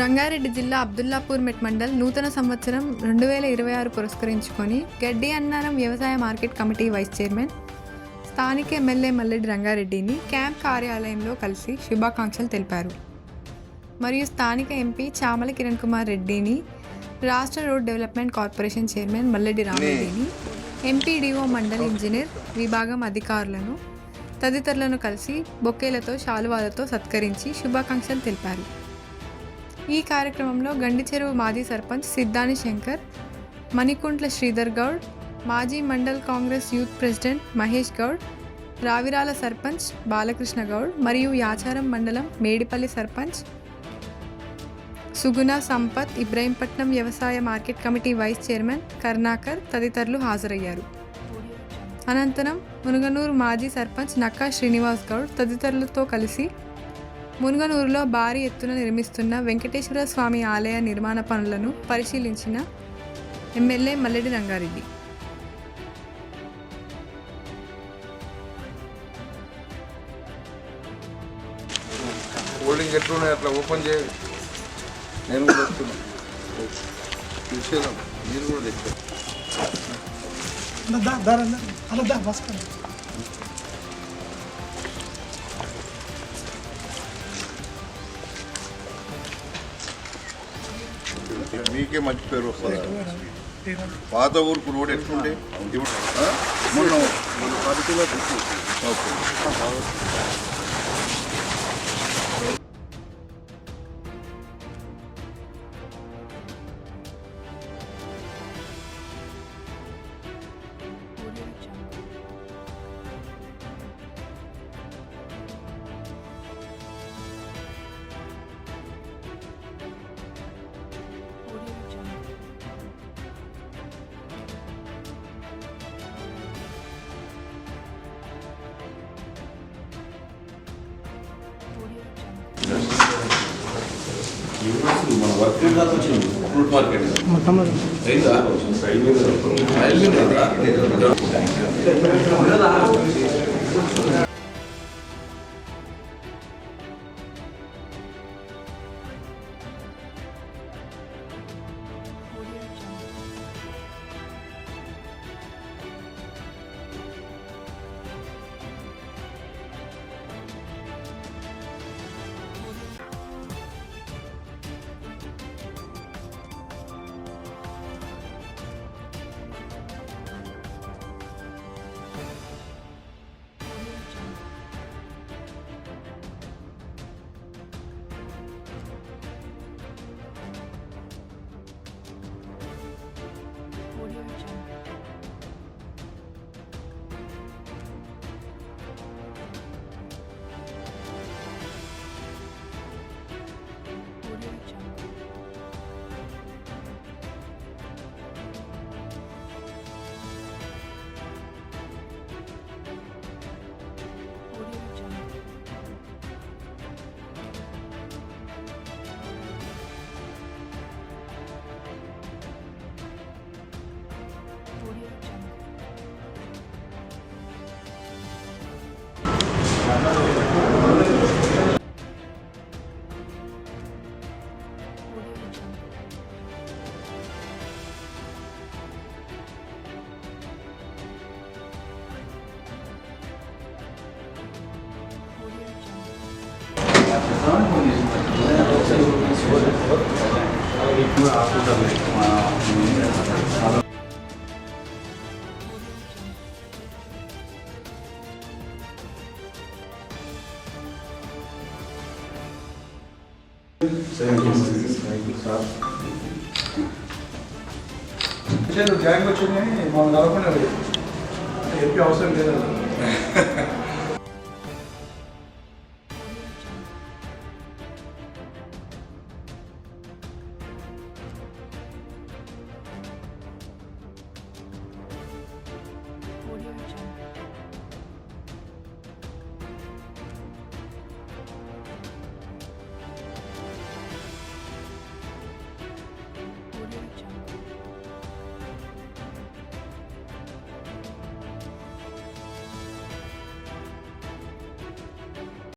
రంగారెడ్డి జిల్లా అబ్దుల్లాపూర్ మెట్ మండల్ నూతన సంవత్సరం రెండు వేల ఇరవై ఆరు పురస్కరించుకొని గడ్డి అన్నారం వ్యవసాయ మార్కెట్ కమిటీ వైస్ చైర్మన్ స్థానిక ఎమ్మెల్యే మల్లెడ్డి రంగారెడ్డిని క్యాంప్ కార్యాలయంలో కలిసి శుభాకాంక్షలు తెలిపారు. మరియు స్థానిక ఎంపీ చామల కిరణ్ కుమార్ రెడ్డిని రాష్ట్ర road development corporation chairman Malreddy రామారెడ్డిని MPDO mandal engineer విభాగం అధికారులను తదితరులను కలిసి బొకేలతో శాలువాలతో సత్కరించి శుభాకాంక్షలు తెలిపారు. ఈ కార్యక్రమంలో గండిచెరువు మాజీ సర్పంచ్ సిద్ధాని శంకర్ మణికుంట్ల శ్రీధర్ గౌడ్ మాజీ మండల్ కాంగ్రెస్ యూత్ ప్రెసిడెంట్ మహేష్ గౌడ్ రావిరాల సర్పంచ్ బాలకృష్ణ గౌడ్ మరియు యాచారం మండలం మేడిపల్లి సర్పంచ్ సుగుణ సంపత్ ఇబ్రాహీంపట్నం వ్యవసాయ market committee vice chairman Karnakar తదితరులు హాజరయ్యారు. అనంతరం మునుగనూరు మాజీ సర్పంచ్ నక్కా శ్రీనివాస్ గౌడ్ తదితరులతో కలిసి మునుగనూరులో భారీ ఎత్తున నిర్మిస్తున్న వెంకటేశ్వర స్వామి ఆలయ నిర్మాణ పనులను పరిశీలించిన ఎమ్మెల్యే మల్లెడి రంగారెడ్డి. హోల్డింగ్ ఎట్లున్నాయి? అట్లా ఓపెన్ చేయ. నేను కూడా వస్తున్నా. చూసేదాం మీరు కూడా తెచ్చారు మీకే మంచి పేరు వస్తుంది. పాత ఊరుకు రోడ్ ఎట్లుండే? ఇప్పుడు? మొన్న మొన్న పది కిలో ఓకే. మన వర్క్ దాకా వచ్చింది ఫ్రూట్ మార్కెట్ అయిందా జాయిన్ వచ్చింది మనం కలవకుండా ఎంపీ అవసరం లేదు